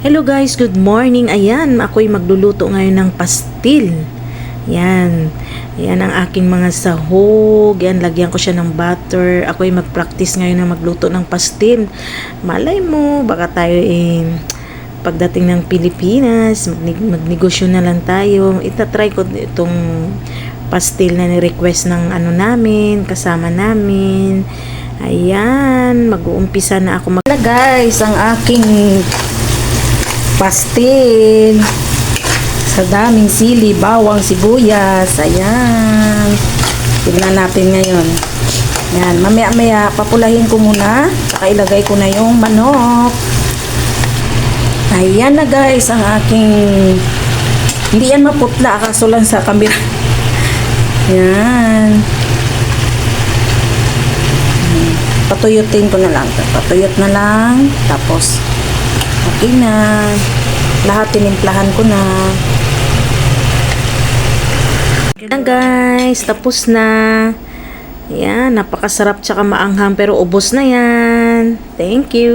Hello guys, good morning. Ayan, ako'y magluluto ngayon ng pastil. Yan. Yan ang aking mga sahog. Yan, lagyan ko siya ng butter. Ako'y mag-practice ngayon na magluto ng pastil. Malay mo, baka tayo eh, pagdating ng Pilipinas, magnegosyo na lang tayo. Itatry ko itong pastil na ni-request ng ano namin, kasama namin. Ayan, mag-uumpisa na ako mag- guys, ang aking pastil sa daming sili, bawang, sibuyas. Ayan. Tignan natin ngayon. Ayan, mamaya-maya papulahin ko muna. Saka ilagay ko na yung manok. Ayan na guys, ang aking hindi yan maputla kaso lang sa camera. Ayan. patuyutin ko na lang. Patuyot na lang. Tapos, okay na. Lahat tinimplahan ko na. Yan guys, tapos na. Yan, napakasarap tsaka maanghang pero ubos na yan. Thank you.